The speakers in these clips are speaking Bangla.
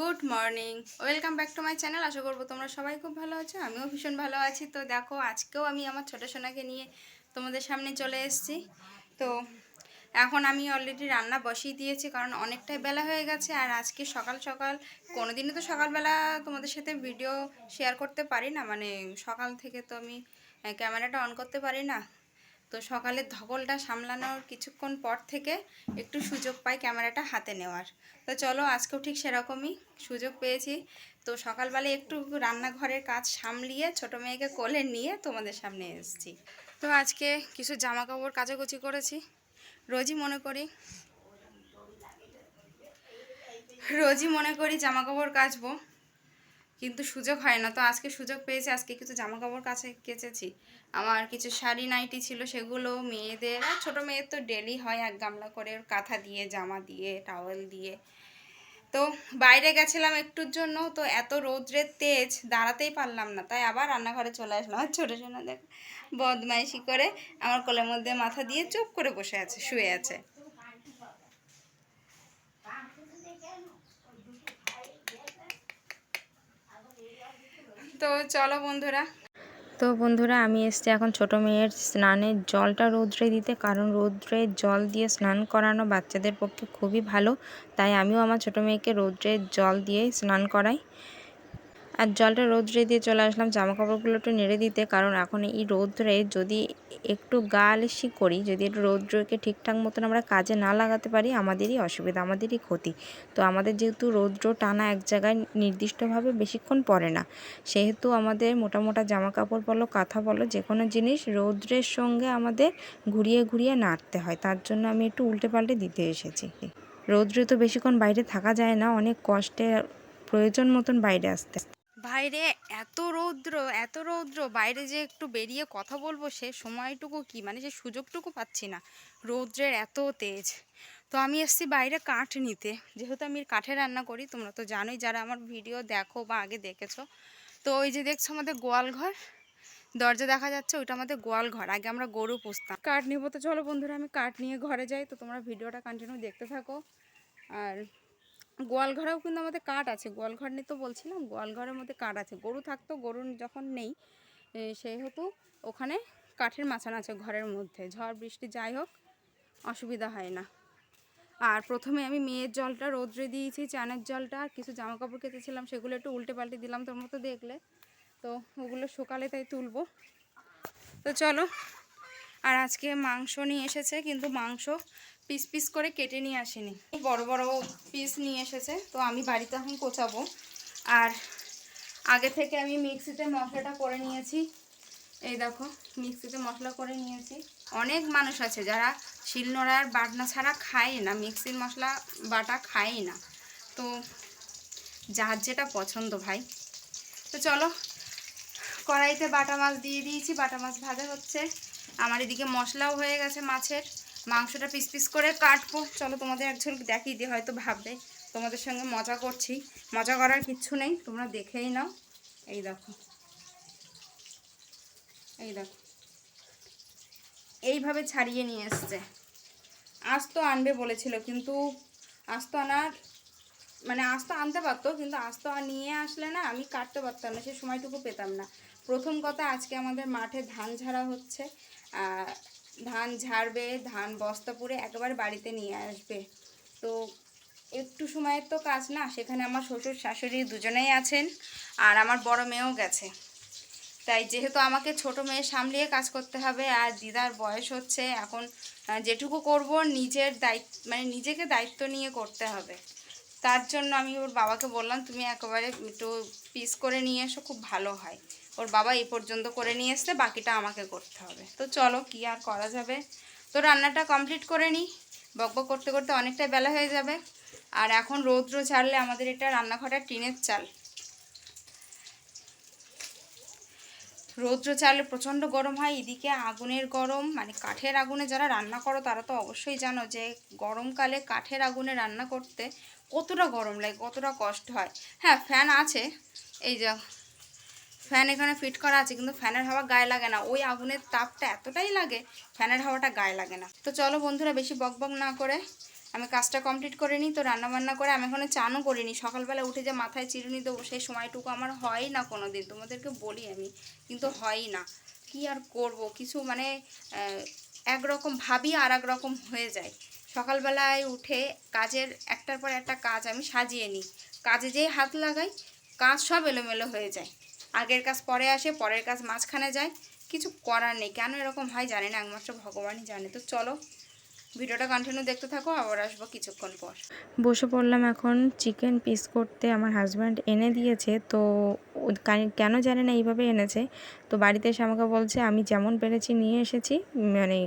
Good morning. Welcome back to my channel. আশা করব তোমরা সবাই খুব ভালো আছো, আমিও ভীষণ ভালো আছি। তো দেখো, আজকেও আমি আমার ছোটো সোনাকে নিয়ে তোমাদের সামনে চলে এসেছি। তো এখন আমি অলরেডি রান্না বসিয়ে দিয়েছি, কারণ অনেকটাই বেলা হয়ে গেছে, আর আজকে সকাল সকাল কোনো দিনই তো সকালবেলা তোমাদের সাথে ভিডিও শেয়ার করতে পারি না। মানে সকাল থেকে তো আমি ক্যামেরাটা অন করতে পারি না। তো সকালের ধকলটা সামলানোর কিছুক্ষণ পর থেকে একটু সুযোগ পাই ক্যামেরাটা হাতে নেওয়ার। তো চলো আজকেও ঠিক সেরকমই সুযোগ পেয়েছি। তো সকালবেলা একটু রান্নাঘরের কাজ সামলিয়ে ছোটো মেয়েকে কোলে নিয়ে তোমাদের সামনে এসেছি। তো আজকে কিছু জামা কাপড় কাচাকুচি করেছি। রোজই মনে করি, রোজই মনে করি জামা কাপড় কাচবো। কিন্তু সুযোগ হয় না। তো আজকে সুযোগ পেয়েছি, আজকে কিছু জামা কাপড় কাছে কেচেছি। আমার কিছু শাড়ি নাইটি ছিল, সেগুলো মেয়েদের, আর ছোটো মেয়ের তো ডেলি হয় এক গামলা করে কাঁথা দিয়ে, জামা দিয়ে টাওয়েল দিয়ে। তো বাইরে গেছিলাম একটুর জন্য, তো এত রৌদ্রের তেজ, দাঁড়াতেই পারলাম না। তাই আবার রান্নাঘরে চলে আসলাম। ছোটো সোনা দেখ, বদমাইশি করে আমার কোলের মধ্যে মাথা দিয়ে চুপ করে বসে আছে, শুয়ে আছে। তো চলো বন্ধুরা। তো বন্ধুরা, আমি এসছি এখন ছোট মেয়ের স্নানের জলটা রৌদ্রে দিতে, কারণ রৌদ্রের জল দিয়ে স্নান করানো বাচ্চাদের পক্ষে খুবই ভালো। তাই আমিও আমার ছোট মেয়েকে রৌদ্রের জল দিয়ে স্নান করাই। আর জলটা রৌদ্রে দিয়ে চলে আসলাম জামা কাপড়গুলো একটু নেড়ে দিতে, কারণ এখন এই রৌদ্রে যদি একটু গা আলিসি করি, যদি একটু রৌদ্রকে ঠিকঠাক মতন আমরা কাজে না লাগাতে পারি, আমাদেরই অসুবিধা, আমাদেরই ক্ষতি। তো আমাদের যেহেতু রৌদ্র টানা এক জায়গায় নির্দিষ্টভাবে বেশিক্ষণ পড়ে না, সেহেতু আমাদের মোটা মোটা জামা কাপড় বলো, কাঁথা বলো যে কোনো জিনিস রৌদ্রের সঙ্গে আমাদের ঘুরিয়ে ঘুরিয়ে নাড়তে হয়। তার জন্য আমি একটু উল্টে পাল্টে দিতে এসেছি। রৌদ্রে তো বেশিক্ষণ বাইরে থাকা যায় না, অনেক কষ্টে প্রয়োজন মতন বাইরে আসতে। বাইরে এত রৌদ্র এত রৌদ্র, বাইরে যে একটু বেরিয়ে কথা বলব সে সময়টুকু কি? মানে সে সুযোগটুকু পাচ্ছি না। রৌদ্রের এত তেজ। তো আমি এসছি বাইরে কাঠ নিতে। যেহেতু আমি কাঠে রান্না করি, তোমরা তো জানোই যারা আমার ভিডিও দেখো বা আগে দেখেছ। তো ওই যে দেখছ আমাদের গোয়াল ঘর? দরজা দেখা যাচ্ছে, ওইটা আমাদের গোয়াল ঘর। আগে আমরা গরু পুষতাম। কাঠ নিবো তো চলো বন্ধুরা, আমি কাঠ নিয়ে ঘরে যাই। তো তোমরা ভিডিওটা কন্টিনিউ দেখতে থাকো। আর গোয়াল ঘরেও কিন্তু আমাদের কাঠ আছে। গোয়ালঘর নিয়ে তো বলছিলাম গোয়াল ঘরের মধ্যে কাঠ আছে। গরু থাকতো, গরু যখন নেই সেহেতু ওখানে কাঠের মাচান আছে ঘরের মধ্যে। ঝড়, বৃষ্টি, যাই হোক, অসুবিধা হয় না। আর প্রথমে আমি মেয়ের জলটা, রোদ্রে দিয়েছি, চানের জলটা আর কিছু জামা কাপড় কেচেছিলাম, সেগুলো একটু উল্টে পাল্টে দিলাম তোর মতো দেখলে। তো ওগুলো সকালে তাই তুলবো। তো চলো, আর আজকে মাংস নিয়ে এসেছে, কিন্তু মাংস পিস পিস করে কেটে নিয়ে আসেনি। বড় বড় পিস নিয়ে এসেছে, তো আমি বাড়িতে এখন কোচাবো। আর আগে থেকে আমি মিক্সিতে মশলাটা করে নিয়েছি। এই দেখো, মিক্সিতে মশলা করে নিয়েছি। অনেক মানুষ আছে যারা শিলনোড়ার বাটনা ছাড়া খায় না, মিক্সির মশলা বাটা খায় না। তো যার যেটা পছন্দ ভাই। তো চলো, কড়াইতে বাটা মাছ দিয়ে দিয়েছি, বাটা মাছ ভাজা হচ্ছে। আমার এদিকে মশলাও হয়ে গেছে মাছের। মাংসটা পিস পিস করে কাটবো। চলো তোমাদের একজন দেখিয়ে দিয়ে হয়তো ভাববে। তোমাদের সঙ্গে মজা করছি। মজা করার কিচ্ছু নেই, তোমরা দেখেই নাও। এই দেখো। এই দেখো। এইভাবে ছাড়িয়ে নিয়ে এসছে। আজ তো আনবে বলেছিল, কিন্তু আজ তো আনার মানে আজ তো আনতে পারতো, কিন্তু আজ তো আর নিয়ে আসলে না, আমি কাটতে পারতাম না, সে সময়টুকু পেতাম না। প্রথম কথা, আজকে আমাদের মাঠে ধান ঝাড়া হচ্ছে। ধান ঝাড়বে, ধান বস্তা পুরে একবার বাড়িতে নিয়ে আসবে। তো একটু সময়ের তো কাজ না, সেখানে আমার শ্বশুর শাশুড়ি দুজনেই আছেন আর আমার বড় মেয়েও গেছে। তাই যেহেতু আমাকে ছোট মেয়ে সামলিয়ে কাজ করতে হবে আর দিদার বয়স হচ্ছে, এখন যেটুকু করব নিজের দায়িত্ব মানে নিজেকে দায়িত্ব নিয়ে করতে হবে। তার জন্য আমি ওর বাবাকে বললাম, তুমি একেবারে একটু পিস করে নিয়ে এসো, খুব ভালো হয়। ওর বাবা এই পর্যন্ত করে নিয়ে এসছে, বাকিটা আমাকে করতে হবে। তো চলো, কি আর করা যাবে? তো রান্নাটা কমপ্লিট করে নিই। বকবক করতে করতে অনেকটাই বেলা হয়ে যাবে। আর এখন রৌদ্র ছাড়লে আমাদের এটা রান্নাঘরটা টিনের চাল। রৌদ্র চালে প্রচণ্ড গরম হয়, এদিকে আগুনের গরম মানে কাঠের আগুনে যারা রান্না করো, তারা তো অবশ্যই জানো যে গরমকালে কাঠের আগুনে রান্না করতে কতটা গরম লাগে, কতটা কষ্ট হয়। হ্যাঁ ফ্যান আছে, এই যা ফ্যান এখানে ফিট করা আছে, কিন্তু ফ্যানের হাওয়া গায়ে লাগে না। ওই আগুনের তাপটা এতটাই লাগে, ফ্যানের হাওয়াটা গায়ে লাগে না। তো চলো বন্ধুরা, বেশি বক বক না করে আমি কাজটা কমপ্লিট করে নিই। তো রান্নাবান্না করে আমি এখনও চানও করিনি। সকালবেলা উঠে যে মাথায় চিরুনি দেবো, সেই সময়টুকু আমার হয় না কোনো দিন তোমাদেরকে বলি আমি, কিন্তু হয়ই না। কি আর করব? কিছু মানে একরকম ভাবি আর এক রকম হয়ে যায়। সকালবেলায় উঠে কাজের একটার পর একটা কাজ আমি সাজিয়ে নিই। কাজে যেই হাত লাগাই, কাজ সব এলোমেলো হয়ে যায়। আগের কাজ পরে আসে, পরের কাজ মাঝখানে যায়। কিছু করার নেই। কেন এরকম হয় জানি না, একমাত্র ভগবানই জানে। তো চলো, ভিডিওটা কন্টিনিউ দেখতে থাকো, আবার আসব কিছুক্ষণ পর। বসে পড়লাম এখন চিকেন পিস করতে। আমার হাজব্যান্ড এনে দিয়েছে, তো কেন জানে না এইভাবে এনেছে। তো বাড়িতে এসে আমাকে বলছে, আমি যেমন পেরেছি নিয়ে এসেছি মানে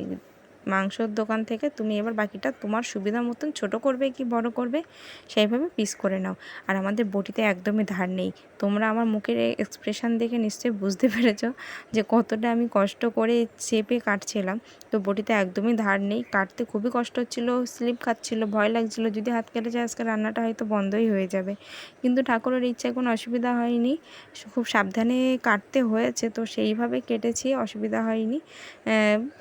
মাংসর দোকান থেকে তুমি এবার বাকিটা তোমার সুবিধা মতন ছোট করবে কি বড় করবে, সেইভাবে পিস করে নাও। আর আমাদের বটিতে একদমই ধার নেই। তোমরা আমার মুখের এক্সপ্রেশন দেখে নিশ্চয়ই বুঝতে পেরেছ যে কতটা আমি কষ্ট করে চেপে কাটছিলাম। তো বটিতে একদমই ধার নেই। কাটতে খুবই কষ্ট হচ্ছিল, স্লিপ খাচ্ছিল, ভয় লাগছিল। যদি হাত কেটে যায় আজকে রান্নাটা হয়তো বন্ধই হয়ে যাবে। কিন্তু ঠাকুরের ইচ্ছায় কোনো অসুবিধা হয়নি। খুব সাবধানে কাটতে হয়েছে। তো সেইভাবে কেটেছি, অসুবিধা হয়নি।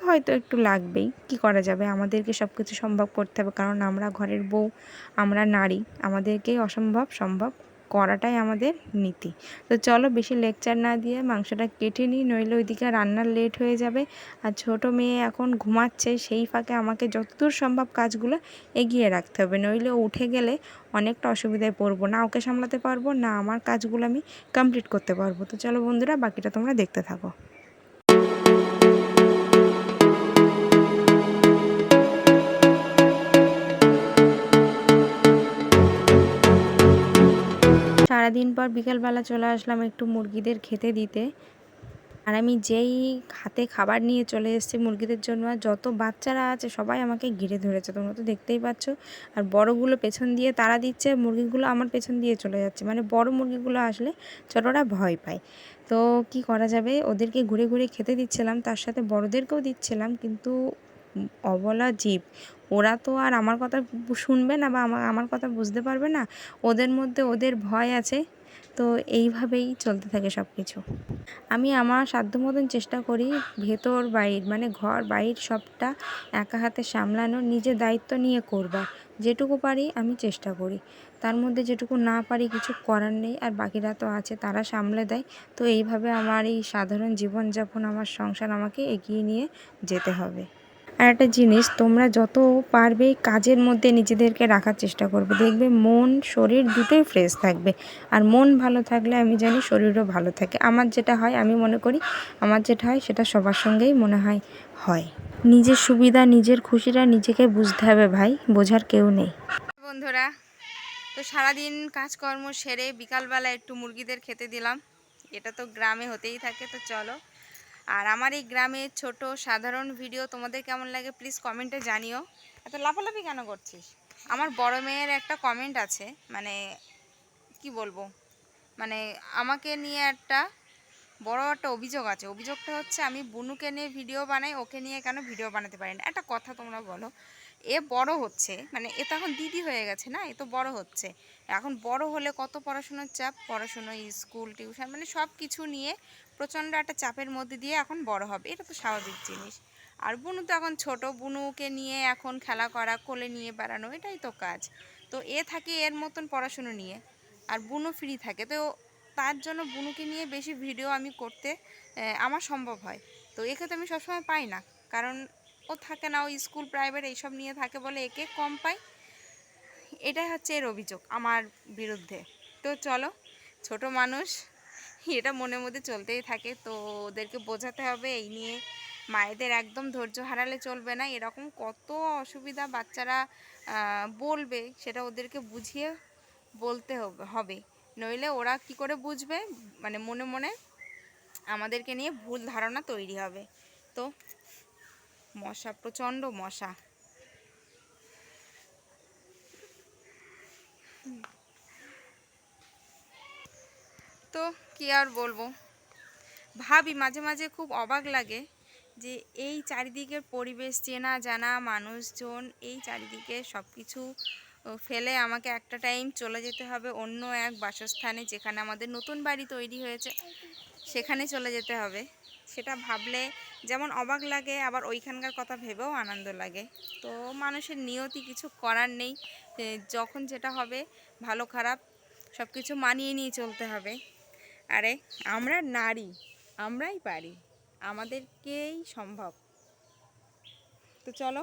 হয়তো একটু লাগবেই। কি করা যাবে? আমাদেরকে সব কিছু সম্ভব করতে হবে। কারণ আমরা ঘরের বউ, আমরা নারী আমাদেরকেই অসম্ভব সম্ভব করাটাই আমাদের নীতি। তো চলো বেশি লেকচার না দিয়ে মাংসটা কেটে নিই, নইলে ওইদিকে রান্নার লেট হয়ে যাবে। আর ছোট মেয়ে এখন ঘুমাচ্ছে, সেই ফাঁকে আমাকে যতদূর সম্ভব কাজগুলো এগিয়ে রাখতে হবে। নইলে উঠে গেলে অনেকটা অসুবিধায় পড়ব। না ওকে সামলাতে পারব, না আমার কাজগুলো আমি কমপ্লিট করতে পারব। তো চলো বন্ধুরা, বাকিটা তোমরা দেখতে থাকো। সারাদিন পর বিকেলবেলা চলে আসলাম একটু মুরগিদের খেতে দিতে। আর আমি যেই হাতে খাবার নিয়ে চলে এসেছি মুরগিদের জন্য, আর যত বাচ্চারা আছে সবাই আমাকে ঘিরে ধরেছে, তোমরা তো দেখতেই পাচ্ছ। আর বড়গুলো পেছন দিয়ে তারা দিচ্ছে, মুরগিগুলো আমার পেছন দিয়ে চলে যাচ্ছে। মানে বড় মুরগিগুলো আসলে ছোটরা ভয় পায়। তো কি করা যাবে? ওদেরকে ঘুরে ঘুরে খেতে দিচ্ছিলাম, তার সাথে বড়দেরকেও দিচ্ছিলাম, কিন্তু অবলা জীব। ওরা তো আর আমার কথা শুনবে না বা আমার আমার কথা বুঝতে পারবে না। ওদের মধ্যে ওদের ভয় আছে। তো এইভাবেই চলতে থাকে সব কিছু আমি আমার সাধ্য মতন চেষ্টা করি ভেতর, বাইর মানে ঘর, বাইর সবটা একা হাতে সামলানোর নিজের দায়িত্ব নিয়ে করবার যেটুকু পারি আমি চেষ্টা করি। তার মধ্যে যেটুকু না পারি কিছু করার নেই আর বাকিরা তো আছে তারা সামলে দেয়। তো এইভাবে আমার এই সাধারণ জীবনযাপন, আমার সংসার আমাকে এগিয়ে নিয়ে যেতে হবে। আর একটা জিনিস, তোমরা যত পারবে কাজের মধ্যে নিজেদেরকে রাখার চেষ্টা করবে। দেখবে মন, শরীর দুটোই ফ্রেশ থাকবে। আর মন ভালো থাকলে আমি জানি শরীরও ভালো থাকে। আমার যেটা হয়, আমি মনে করি আমার যেটা হয়, সেটা সবার সঙ্গেই মনে হয় হয়। নিজের সুবিধা, নিজের খুশিটা নিজেকে বুঝতে হবে ভাই, বোঝার কেউ নেই। বন্ধুরা, তো সারাদিন কাজকর্ম সেরে বিকালবেলা একটু মুরগিদের খেতে দিলাম। এটা তো গ্রামে হতেই থাকে, তো চলো আর আমার এই গ্রামের ছোট সাধারণ ভিডিও তোমাদের কেমন লাগে প্লিজ কমেন্টে জানিও। এত লাফালাফি কেন করছিস? আমার বড় মেয়ের একটা কমেন্ট আছে মানে কি বলব? মানে আমাকে নিয়ে একটা বড় একটা অভিযোগ আছে। অভিযোগটা হচ্ছে আমি বুনুকে নিয়ে ভিডিও বানাই, ওকে নিয়ে কেন ভিডিও বানাতে পারি না? একটা কথা তোমরা বলো। এ বড় হচ্ছে। মানে এ তো এখন দিদি হয়ে গেছে না? এ তো বড় হচ্ছে। এখন বড় হলে কত পড়াশোনার চাপ? পড়াশুনো, স্কুল, টিউশন মানে সব কিছু নিয়ে প্রচণ্ড একটা চাপের মধ্যে দিয়ে এখন বড় হবে। এটা তো স্বাভাবিক জিনিস। আর বুনু তো এখন ছোট। বুনুকে নিয়ে এখন খেলা করা, কোলে নিয়ে বেড়ানো, এটাই তো কাজ। তো এ থাকে এর মতন পড়াশুনো নিয়ে। আর বুনু ফ্রি থাকে। তো তার জন্য বুনুকে নিয়ে বেশি ভিডিও আমি করতে আমার সম্ভব হয়। তো একে তো আমি সবসময় পাই না। কারণ ও থাকে না, ও স্কুল প্রাইভেট এইসব নিয়ে থাকে বলে একে কম পাই এটাই হচ্ছে এর অভিযোগ আমার বিরুদ্ধে। তো চলো, ছোট মানুষ, এটা মনের মধ্যে চলতেই থাকে। তো ওদেরকে বোঝাতে হবে, এই নিয়ে মায়েদের একদম ধৈর্য হারালে চলবে না। এরকম কত অসুবিধা বাচ্চারা বলবে, সেটা ওদেরকে বুঝিয়ে বলতে হবে হবে। নইলে ওরা কি করে বুঝবে? মানে মনে মনে আমাদেরকে নিয়ে ভুল ধারণা তৈরি হবে। তো মশা, প্রচণ্ড মশা। তো কি আর বলব? ভাবি মাঝে মাঝে খুব অবাক লাগে যে এই চারিদিকের পরিবেশ, চেনা জানা মানুষজন, এই চারিদিকে সব কিছু ফেলে আমাকে একটা টাইম চলে যেতে হবে অন্য এক বাসস্থানে যেখানে আমাদের নতুন বাড়ি তৈরি হয়েছে, সেখানে চলে যেতে হবে। সেটা ভাবলে যেমন অবাক লাগে, আবার ওইখানকার কথা ভেবেও আনন্দ লাগে। তো মানুষের নিয়তি কিছু করার নেই। যখন যেটা হবে, ভালো খারাপ সব কিছু মানিয়ে নিয়ে চলতে হবে। আরে, আমরা নারী, আমরাই পারি। আমাদেরকেই সম্ভব। তো চলো,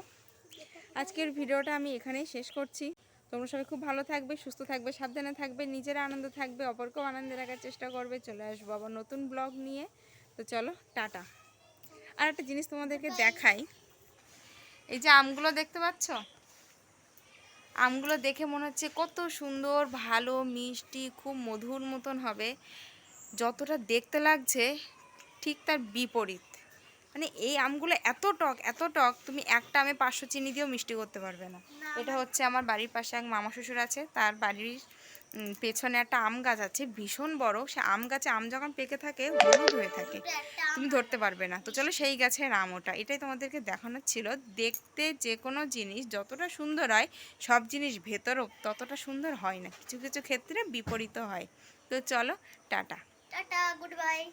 আজকের ভিডিওটা আমি এখানেই শেষ করছি। তোমরা সবাই খুব ভালো থাকবে, সুস্থ থাকবে, সাবধানে থাকবে, নিজেরা আনন্দ থাকবে, অপরকেও আনন্দে রাখার চেষ্টা করবে। চলে আসব আবার নতুন ব্লগ নিয়ে। তো চলো টাটা। আর একটা জিনিস তোমাদেরকে দেখাই। এই যে আমগুলো দেখতে পাচ্ছ? আমগুলো দেখে মনে হচ্ছে কত সুন্দর ভালো মিষ্টি খুব মধুর মতন হবে। যতটা দেখতে লাগছে ঠিক তার বিপরীত। মানে এই আমগুলো এত টক এত টক তুমি একটা আমে পাঁচশো চিনি দিয়েও মিষ্টি করতে পারবে না। এটা হচ্ছে আমার বাড়ির পাশে এক মামা শ্বশুর আছে তার বাড়ির পেছনে একটা আম গাছ আছে, ভীষণ বড়। সে আম গাছে আম যখন পেকে থাকে, হলুদ হয়ে থাকে। তুমি ধরতে পারবে না। তো চলো সেই গাছের আম ওটা। এটাই তোমাদেরকে দেখানোর ছিল। দেখতে যে কোনো জিনিস যতটা সুন্দর হয়, সব জিনিস ভেতরও ততটা সুন্দর হয় না। কিছু কিছু ক্ষেত্রে বিপরীত হয়। তো চলো, টাটা। Tata, good bye.